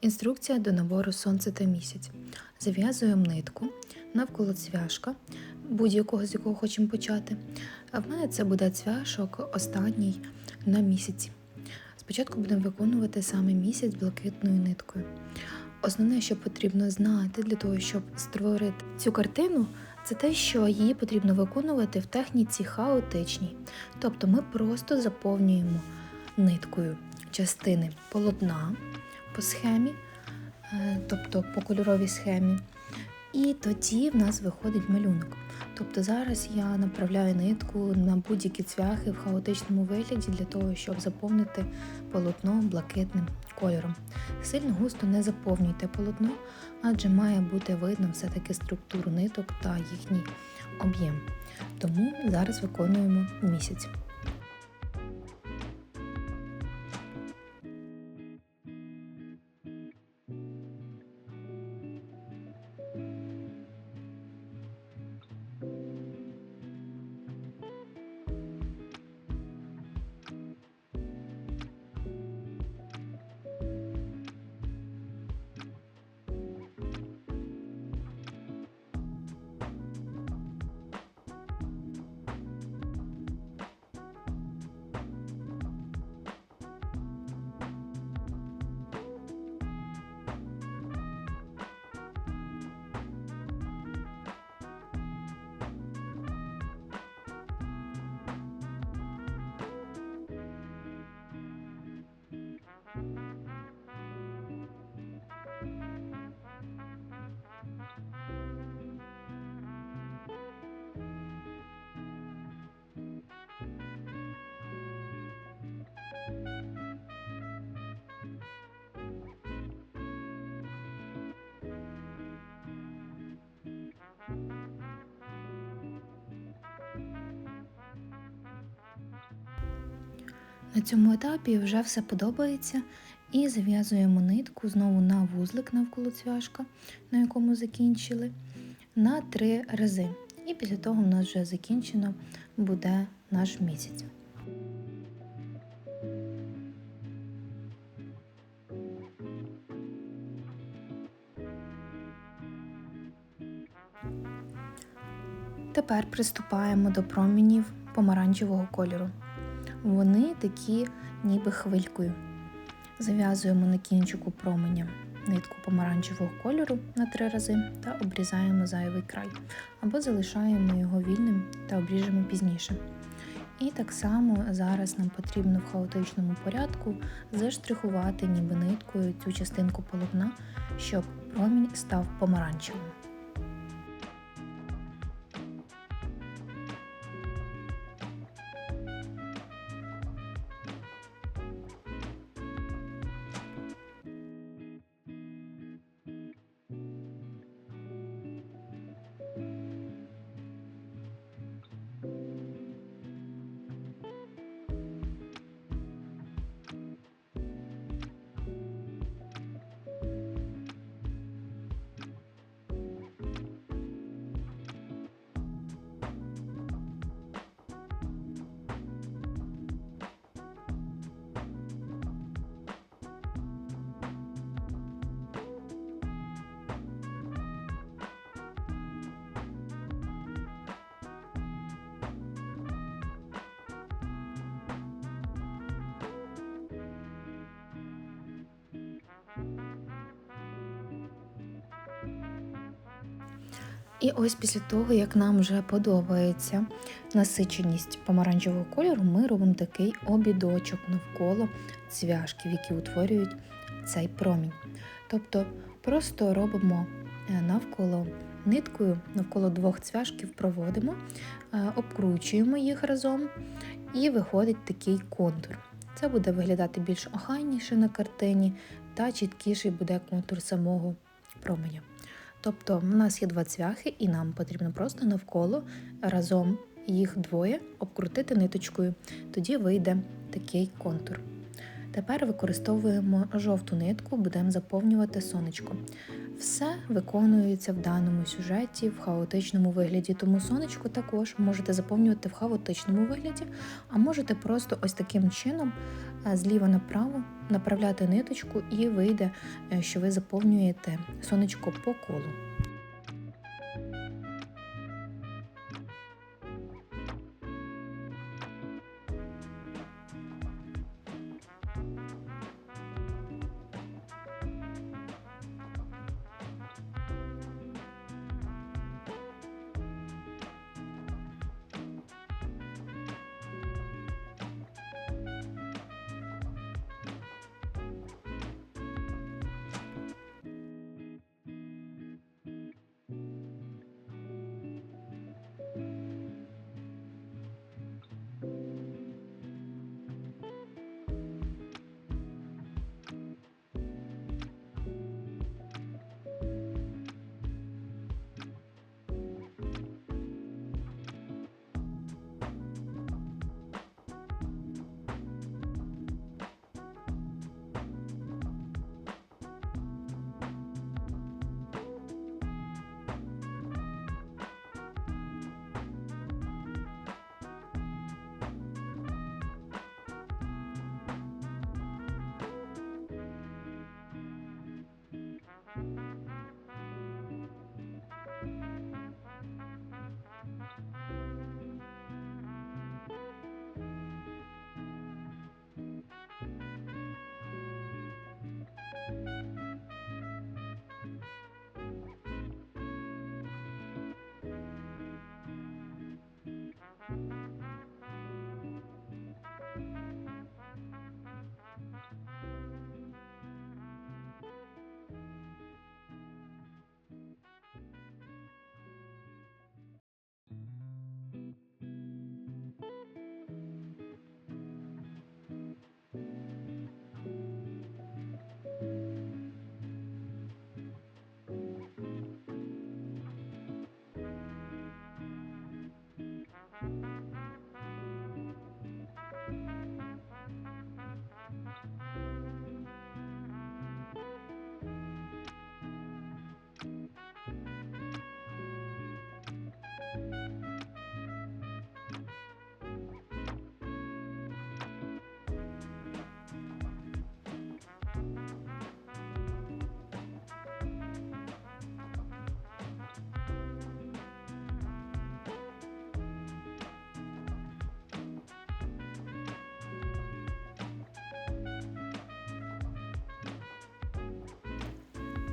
Інструкція до набору сонце та місяць. Зав'язуємо нитку навколо цвяшка, будь-якого з якого хочемо почати. А в мене це буде цвяшок останній на місяці. Спочатку будемо виконувати саме місяць блакитною ниткою. Основне, що потрібно знати для того, щоб створити цю картину, це те, що її потрібно виконувати в техніці хаотичній. Тобто ми просто заповнюємо ниткою частини полотна по схемі, е, тобто по кольоровій схемі. І тоді в нас виходить малюнок. Тобто зараз я направляю нитку на будь-які цвяхи в хаотичному вигляді для того, щоб заповнити полотно блакитним кольором. Сильно густо не заповнюйте полотно, адже має бути видно все-таки структуру ниток та їхній об'єм. Тому зараз виконуємо місяць. На цьому етапі вже все подобається і зав'язуємо нитку знову на вузлик навколо цвяшка, на якому закінчили, на три рази. І після того в нас вже закінчено буде наш місяць. Тепер приступаємо до промінів помаранчевого кольору. Вони такі, ніби хвилькою. Зав'язуємо на кінчику променя нитку помаранчевого кольору на три рази та обрізаємо зайвий край, або залишаємо його вільним та обріжемо пізніше. І так само зараз нам потрібно в хаотичному порядку заштрихувати ніби ниткою цю частинку полотна, щоб промінь став помаранчевим. І ось після того, як нам вже подобається насиченість помаранчевого кольору, ми робимо такий обідочок навколо цвяшків, які утворюють цей промінь. Тобто просто робимо е, навколо ниткою, навколо двох цвяшків проводимо, е, обкручуємо їх разом, і виходить такий контур. Це буде виглядати більш охайніше на картині, та чіткіший буде контур самого променя. Тобто, в нас є два цвяхи, і нам потрібно просто навколо разом їх двоє обкрутити ниточкою. Тоді вийде такий контур. Тепер використовуємо жовту нитку, будемо заповнювати сонечко. Все виконується в даному сюжеті в хаотичному вигляді, тому сонечко також можете заповнювати в хаотичному вигляді, а можете просто ось таким чином е, зліва направо направляти ниточку і вийде, е, що ви заповнюєте сонечко по колу.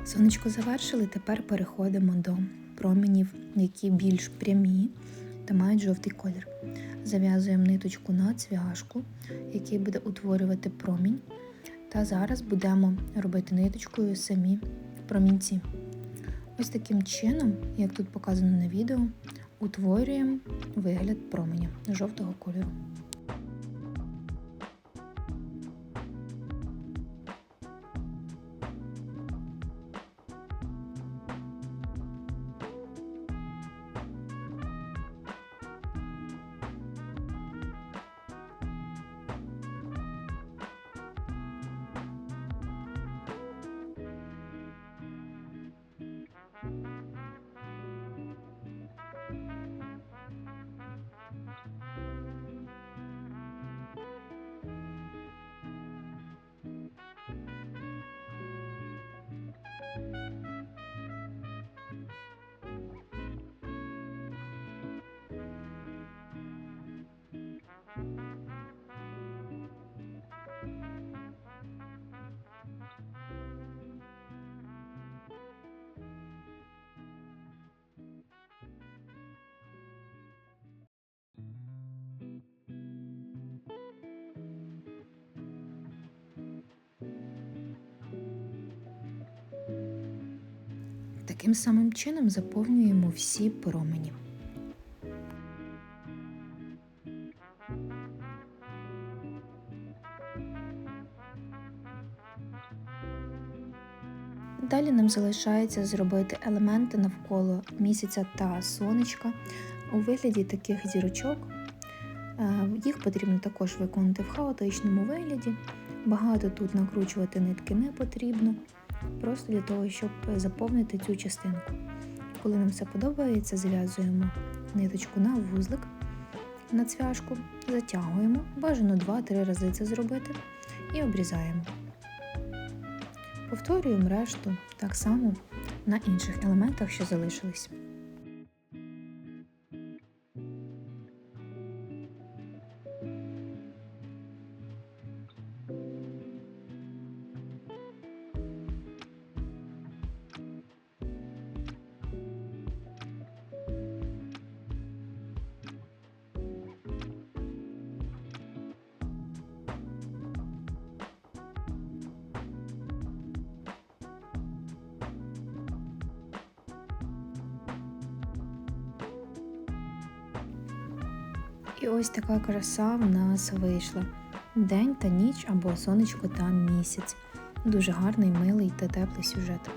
Сонечко завершили, тепер переходимо до променів, які більш прямі та мають жовтий колір. Зав'язуємо ниточку на цвяшку, який буде утворювати промінь. Та зараз будемо робити ниточкою самі промінці. Ось таким чином, як тут показано на відео, утворюємо вигляд променя жовтого кольору. Таким самим чином заповнюємо всі промені. Далі нам залишається зробити елементи навколо місяця та сонечка у вигляді таких зірочок. Е, Їх потрібно також виконати в хаотичному вигляді. Багато тут накручувати нитки не потрібно, просто для того, щоб заповнити цю частинку. Коли нам все подобається, зв'язуємо ниточку на вузлик на цвяшку, затягуємо, бажано 2-3 рази це зробити і обрізаємо. Повторюємо решту так само на інших елементах, що залишились. І ось така краса в нас вийшла. День та ніч або сонечко та місяць. Дуже гарний, милий та теплий сюжет.